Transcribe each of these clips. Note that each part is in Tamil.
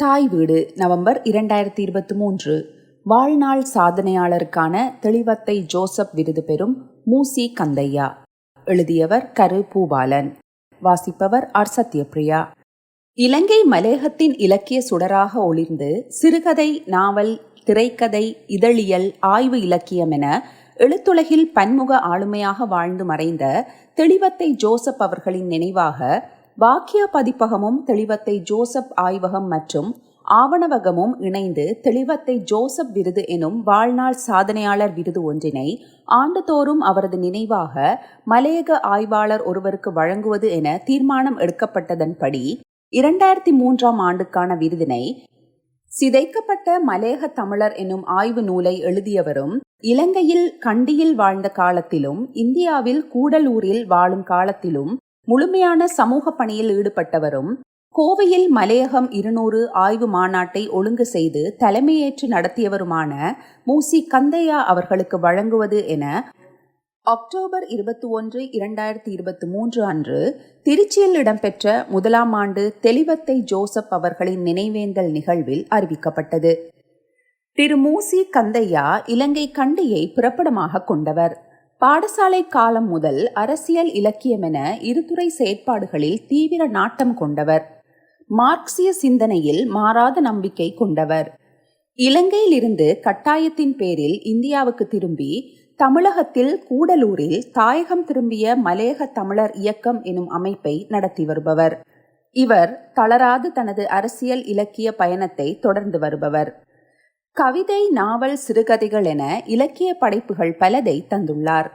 தாய் வீடு நவம்பர் இரண்டாயிரத்தி இருபத்தி மூன்று. வாழ்நாள் சாதனையாளருக்கான தெளிவத்தை ஜோசப் விருது பெறும் மூசி கந்தையா. எழுதியவர் கரு பூபாலன். வாசிப்பவர் ஆர் சத்யபிரியா இலங்கை மலேகத்தின் இலக்கிய சுடராக ஒளிர்ந்து சிறுகதை நாவல் திரைக்கதை இதழியல் ஆய்வு இலக்கியம் என எழுத்துலகில் பன்முக ஆளுமையாக வாழ்ந்து மறைந்த தெளிவத்தை ஜோசப் அவர்களின் நினைவாக பாக்கியா பதிப்பகமும் தெளிவத்தை ஜோசப் ஆய்வகம் மற்றும் ஆவணவகமும் இணைந்து தெளிவத்தை ஜோசப் விருது எனும் வாழ்நாள் சாதனையாளர் விருது ஒன்றினை ஆண்டுதோறும் அவரது நினைவாக மலையக ஆய்வாளர் ஒருவருக்கு வழங்குவது என தீர்மானம் எடுக்கப்பட்டதன்படி இரண்டாயிரத்தி மூன்றாம் ஆண்டுக்கான விருதினை சிதைக்கப்பட்ட மலேக தமிழர் எனும் ஆய்வு நூலை எழுதியவரும் இலங்கையில் கண்டியில் வாழ்ந்த காலத்திலும் இந்தியாவில் கூடலூரில் வாழும் காலத்திலும் முழுமையான சமூக பணியில் ஈடுபட்டவரும் கோவையில் மலையகம் இருநூறு ஆய்வு மாநாட்டை ஒழுங்கு செய்து தலைமையேற்று நடத்தியவருமான மூசி கந்தையா அவர்களுக்கு வழங்குவது என அக்டோபர் இருபத்தி ஒன்று இரண்டாயிரத்தி இருபத்தி மூன்று அன்று திருச்சியில் இடம்பெற்ற முதலாம் ஆண்டு தெளிவத்தை ஜோசப் அவர்களின் நினைவேந்தல் நிகழ்வில் அறிவிக்கப்பட்டது. திரு. மூசி கந்தையா இலங்கை கண்டியை பிறப்பிடமாக கொண்டவர். பாடசாலை காலம் முதல் அரசியல் இலக்கியம் என இருதுறை செயற்பாடுகளில் தீவிர நாட்டம் கொண்டவர். மார்க்சிய சிந்தனையில் மாறாத நம்பிக்கை கொண்டவர். இலங்கையிலிருந்து கட்டாயத்தின் பேரில் இந்தியாவுக்கு திரும்பி தமிழகத்தில் கூடலூரில் தாயகம் திரும்பிய மலையக தமிழர் இயக்கம் எனும் அமைப்பை நடத்தி வருபவர். இவர் தளராது தனது அரசியல் இலக்கிய பயணத்தை தொடர்ந்து வருபவர். கவிதை நாவல் சிறுகதைகள் என இலக்கிய படைப்புகள் பலதை தந்துள்ளார்.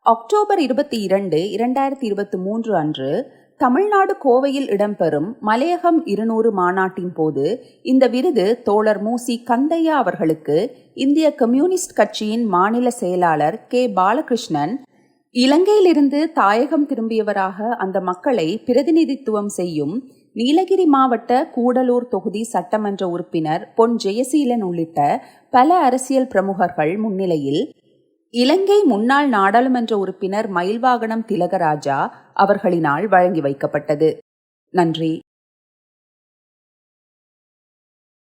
அக்டோபர் இருபத்தி இரண்டு இரண்டாயிரத்தி இருபத்தி மூன்று அன்று தமிழ்நாடு கோவையில் இடம்பெறும் மலையகம் இருநூறு மாநாட்டின் போது இந்த விருது தோழர் மூசி கந்தையா அவர்களுக்கு இந்திய கம்யூனிஸ்ட் கட்சியின் மாநில செயலாளர் கே. பாலகிருஷ்ணன் இலங்கையிலிருந்து தாயகம் திரும்பியவராக அந்த மக்களை பிரதிநிதித்துவம் செய்யும் நீலகிரி மாவட்ட கூடலூர் தொகுதி சட்டமன்ற உறுப்பினர் பொன் ஜெயசீலன் உள்ளிட்ட பல அரசியல் பிரமுகர்கள் முன்னிலையில் இலங்கை முன்னாள் நாடாளுமன்ற உறுப்பினர் மயில்வாகனம் திலகராஜா அவர்களினால் வழங்கி வைக்கப்பட்டது. நன்றி.